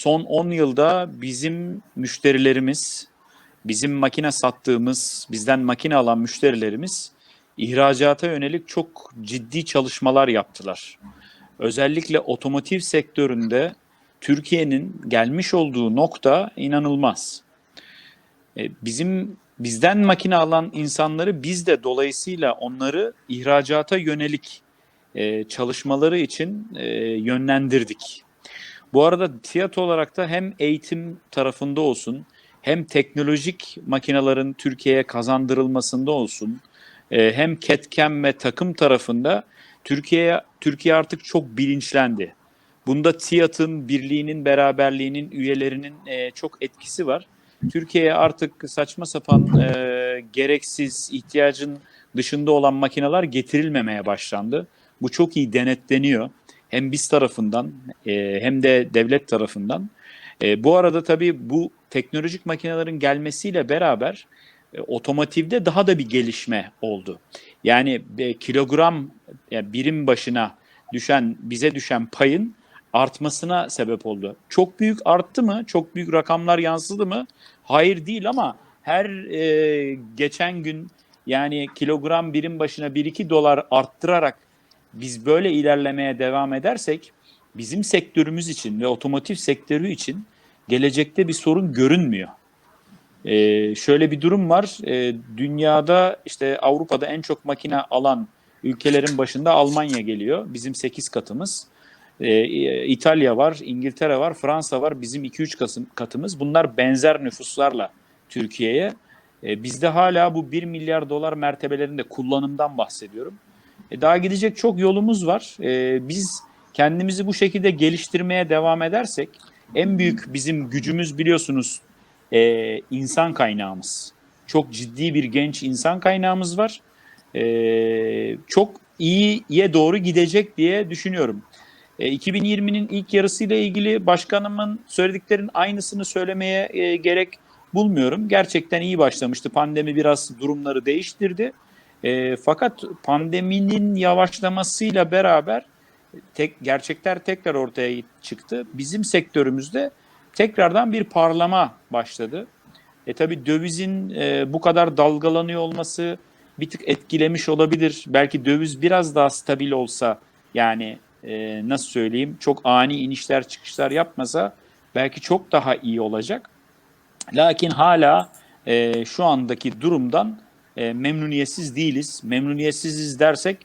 son 10 yılda bizim müşterilerimiz, bizim makine sattığımız, bizden makine alan müşterilerimiz ihracata yönelik çok ciddi çalışmalar yaptılar. Özellikle otomotiv sektöründe Türkiye'nin gelmiş olduğu nokta inanılmaz. E, Bizim bizden makine alan insanları biz de dolayısıyla onları ihracata yönelik e, çalışmaları için e, yönlendirdik. Bu arada TİAT olarak da hem eğitim tarafında olsun hem teknolojik makinelerin Türkiye'ye kazandırılmasında olsun e, hem ketkem ve takım tarafında Türkiye Türkiye artık çok bilinçlendi. Bunda TİAT'ın birliğinin, beraberliğinin, üyelerinin e, çok etkisi var. Türkiye'ye artık saçma sapan e, gereksiz ihtiyacın dışında olan makineler getirilmemeye başlandı. Bu çok iyi denetleniyor. Hem biz tarafından e, hem de devlet tarafından. E, bu arada tabii bu teknolojik makinelerin gelmesiyle beraber e, otomotivde daha da bir gelişme oldu. Yani e, kilogram yani birim başına düşen bize düşen payın artmasına sebep oldu. Çok büyük arttı mı? Çok büyük rakamlar yansıdı mı? Hayır değil ama her e, geçen gün yani kilogram birim başına 1-2 dolar arttırarak biz böyle ilerlemeye devam edersek bizim sektörümüz için ve otomotiv sektörü için gelecekte bir sorun görünmüyor. Ee, şöyle bir durum var. Ee, dünyada işte Avrupa'da en çok makine alan ülkelerin başında Almanya geliyor. Bizim 8 katımız. Ee, İtalya var, İngiltere var, Fransa var. Bizim 2-3 kasım- katımız. Bunlar benzer nüfuslarla Türkiye'ye. Ee, bizde hala bu 1 milyar dolar mertebelerinde kullanımdan bahsediyorum. E, daha gidecek çok yolumuz var. E, biz kendimizi bu şekilde geliştirmeye devam edersek en büyük bizim gücümüz biliyorsunuz e, insan kaynağımız. Çok ciddi bir genç insan kaynağımız var. E, çok iyiye doğru gidecek diye düşünüyorum. E, 2020'nin ilk yarısıyla ilgili başkanımın söylediklerinin aynısını söylemeye gerek bulmuyorum. Gerçekten iyi başlamıştı. Pandemi biraz durumları değiştirdi. E, fakat pandeminin yavaşlamasıyla beraber tek gerçekler tekrar ortaya çıktı. Bizim sektörümüzde tekrardan bir parlama başladı. E tabi dövizin e, bu kadar dalgalanıyor olması bir tık etkilemiş olabilir. Belki döviz biraz daha stabil olsa yani e, nasıl söyleyeyim çok ani inişler çıkışlar yapmasa belki çok daha iyi olacak. Lakin hala e, şu andaki durumdan e, memnuniyetsiz değiliz. Memnuniyetsiziz dersek